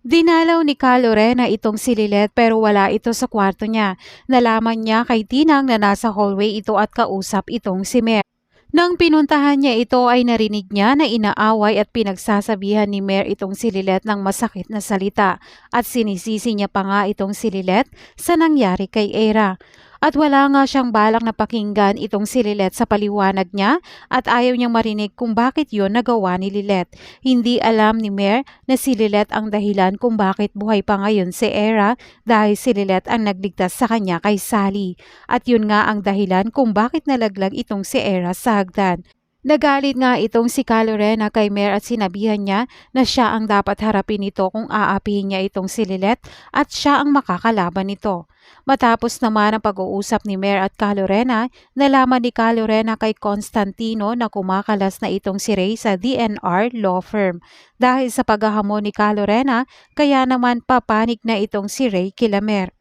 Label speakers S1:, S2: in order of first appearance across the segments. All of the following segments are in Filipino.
S1: Dinalaw ni Ka Lorena itong si Lilet pero wala ito sa kwarto niya. Nalaman niya kay Tinang na nasa hallway ito at kausap itong si Mer. Nang pinuntahan niya ito ay narinig niya na inaaway at pinagsasabihan ni Mer itong si Lilet ng masakit na salita at sinisisi niya pa nga itong si Lilet sa nangyari kay Era. At wala nga siyang balak na pakinggan itong si Lilet sa paliwanag niya at ayaw niyang marinig kung bakit yon nagawa ni Lilet. Hindi alam ni Mer na si Lilet ang dahilan kung bakit buhay pa ngayon si Era dahil si Lilet ang nagligtas sa kanya kay Sally. At yun nga ang dahilan kung bakit nalaglag itong si Era sa hagdan. Nagalit nga itong si Calorena kay Mer at sinabihan niya na siya ang dapat harapin ito kung aapihin niya itong si Lilet at siya ang makakalaban nito. Matapos naman ang pag-uusap ni Mer at Calorena, nalaman ni Calorena kay Constantino na kumakalas na itong si Ray sa DNR law firm. Dahil sa paghahamon ni Calorena, kaya naman papanik na itong si Ray kila Mer.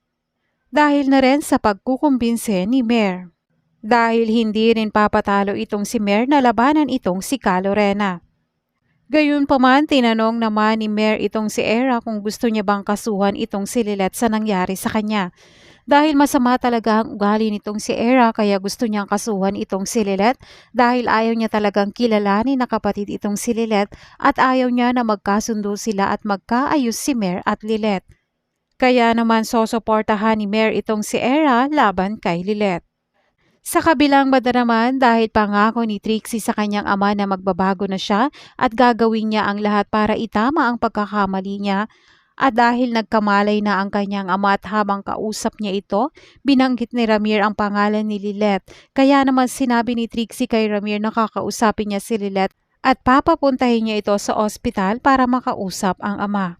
S1: Dahil na rin sa pagkukumbinse ni Mer. Dahil hindi rin papatalo itong si Mer na labanan itong si Calorena. Gayunpaman, tinanong naman ni Mer itong si Era kung gusto niya bang kasuhan itong si Lilet sa nangyari sa kanya. Dahil masama talaga ang ugali nitong si Era kaya gusto niyang kasuhan itong si Lilet dahil ayaw niya talagang kilalanin na kapatid itong si Lilet at ayaw niya na magkasundo sila at magkaayos si Mer at Lilet. Kaya naman sosuportahan ni Mer itong si Era laban kay Lilet. Sa kabilang banda naman dahil pangako ni Trixie sa kanyang ama na magbabago na siya at gagawin niya ang lahat para itama ang pagkakamali niya at dahil nagkamalay na ang kanyang ama at habang kausap niya ito, binanggit ni Ramir ang pangalan ni Lilet. Kaya naman sinabi ni Trixie kay Ramir na kakausapin niya si Lilet at papapuntahin niya ito sa ospital para makausap ang ama.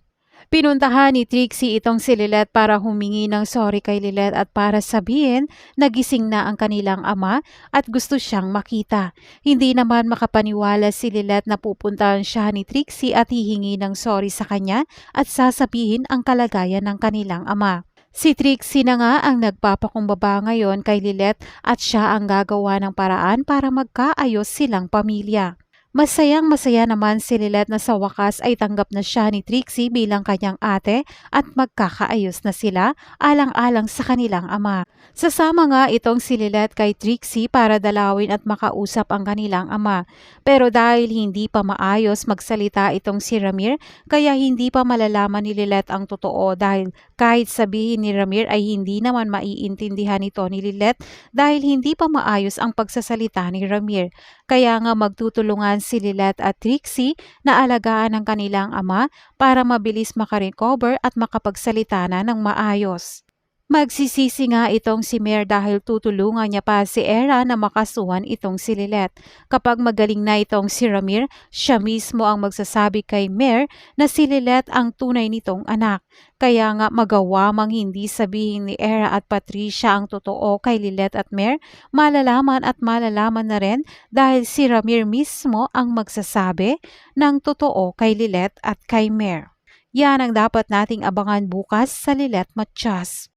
S1: Pinuntahan ni Trixie itong si Lilet para humingi ng sorry kay Lilet at para sabihin na gising na ang kanilang ama at gusto siyang makita. Hindi naman makapaniwala si Lilet na pupuntahan siya ni Trixie at hihingi ng sorry sa kanya at sasabihin ang kalagayan ng kanilang ama. Si Trixie na nga ang nagpapakumbaba ngayon kay Lilet at siya ang gagawa ng paraan para magkaayos silang pamilya. Masayang masaya naman si Lilet na sa wakas ay tanggap na siya ni Trixie bilang kanyang ate at magkakaayos na sila alang-alang sa kanilang ama. Sasama nga itong si Lilet kay Trixie para dalawin at makausap ang kanilang ama. Pero dahil hindi pa maayos magsalita itong si Ramir, kaya hindi pa malalaman ni Lilet ang totoo dahil kahit sabihin ni Ramir ay hindi naman maiintindihan ito ni Lilet dahil hindi pa maayos ang pagsasalita ni Ramir. Kaya nga magtutulungan si Lilet at Trixie na alagaan ang kanilang ama para mabilis makarecover at makapagsalita na ng maayos. Magsisisi nga itong si Mer dahil tutulungan niya pa si Era na makasuhan itong si Lilet. Kapag magaling na itong si Ramir, siya mismo ang magsasabi kay Mer na si Lilet ang tunay nitong anak. Kaya nga magawa mang hindi sabihin ni Era at Patricia ang totoo kay Lilet at Mer, malalaman at malalaman na rin dahil si Ramir mismo ang magsasabi ng totoo kay Lilet at kay Mer. Yan ang dapat nating abangan bukas sa Lilet Matias.